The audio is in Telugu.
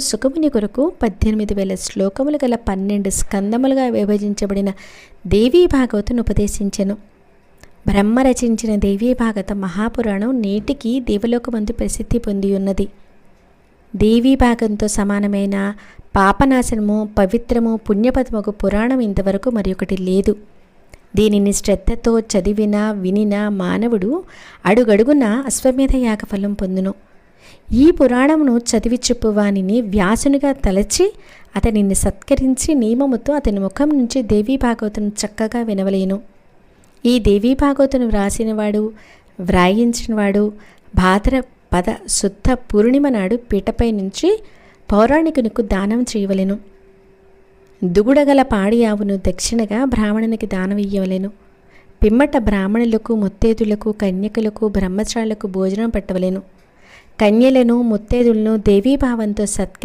సుఖముని కొరకు పద్దెనిమిది వేల శ్లోకములు గల పన్నెండు స్కందములుగా విభజించబడిన దేవీ భాగవతును ఉపదేశించెను. బ్రహ్మ రచించిన దేవీ భాగవత మహాపురాణం నేటికి దేవలోకమందు ప్రసిద్ధి పొంది ఉన్నది. దేవీ భాగంతో సమానమైన పాపనాశనము పవిత్రము పుణ్యపదముకు పురాణం ఇంతవరకు మరొకటి లేదు. దీనిని శ్రద్ధతో చదివిన వినిన మానవుడు అడుగడుగున అశ్వమేధ యాగఫలం పొందును. ఈ పురాణమును చదివి చెప్పువానిని వ్యాసునిగా తలచి అతనిని సత్కరించి నియమముతో అతని ముఖం నుంచి దేవీ భాగవతును చక్కగా వినవలేను. ఈ దేవీ భాగవతును వ్రాసినవాడు వ్రాయించినవాడు భాద్ర పద శుద్ధ పూర్ణిమ నాడు పీటపై నుంచి పౌరాణికునికు దానం చేయవలెను. దుగుడగల పాడి ఆవును దక్షిణగా బ్రాహ్మణునికి దానం ఇయ్యవలెను. పిమ్మట బ్రాహ్మణులకు ముత్తేదులకు కన్యకులకు బ్రహ్మచారులకు భోజనం పెట్టవలేను. కన్యలను ముత్తేదులను దేవీభావంతో సత్కరి